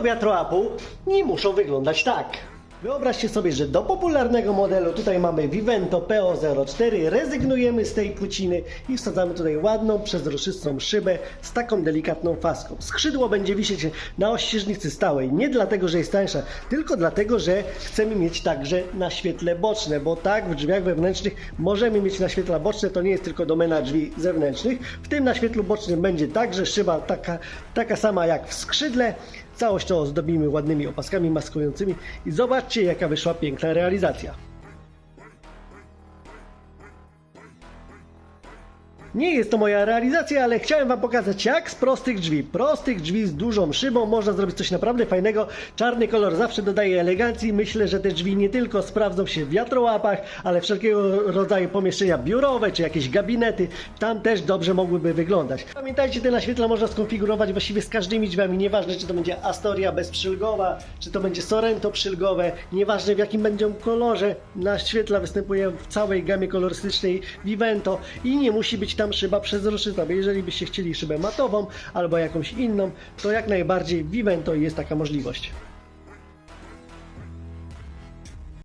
do wiatrołapu nie muszą wyglądać tak. Wyobraźcie sobie, że do popularnego modelu tutaj mamy Vivento PO04, rezygnujemy z tej płyciny i wsadzamy tutaj ładną, przezroczystą szybę z taką delikatną faską. Skrzydło będzie wisieć na ościeżnicy stałej, nie dlatego, że jest tańsza, tylko dlatego, że chcemy mieć także na świetle boczne, bo tak w drzwiach wewnętrznych możemy mieć na świetla boczne, to nie jest tylko domena drzwi zewnętrznych. W tym na świetlu bocznym będzie także szyba taka, taka sama jak w skrzydle, Całość to ozdobimy ładnymi opaskami maskującymi i zobaczcie jaka wyszła piękna realizacja. Nie jest to moja realizacja, ale chciałem Wam pokazać jak z prostych drzwi, prostych drzwi z dużą szybą można zrobić coś naprawdę fajnego. Czarny kolor zawsze dodaje elegancji. Myślę, że te drzwi nie tylko sprawdzą się w wiatrołapach, ale wszelkiego rodzaju pomieszczenia biurowe czy jakieś gabinety, tam też dobrze mogłyby wyglądać. Pamiętajcie, te naświetla można skonfigurować właściwie z każdymi drzwiami, nieważne czy to będzie Astoria bezprzylgowa, czy to będzie Sorrento przylgowe, nieważne w jakim będzie kolorze, naświetla występuje w całej gamie kolorystycznej Vivento i nie musi być tam szyba przezroczysta, jeżeli byście chcieli szybę matową albo jakąś inną, to jak najbardziej Vivento jest taka możliwość.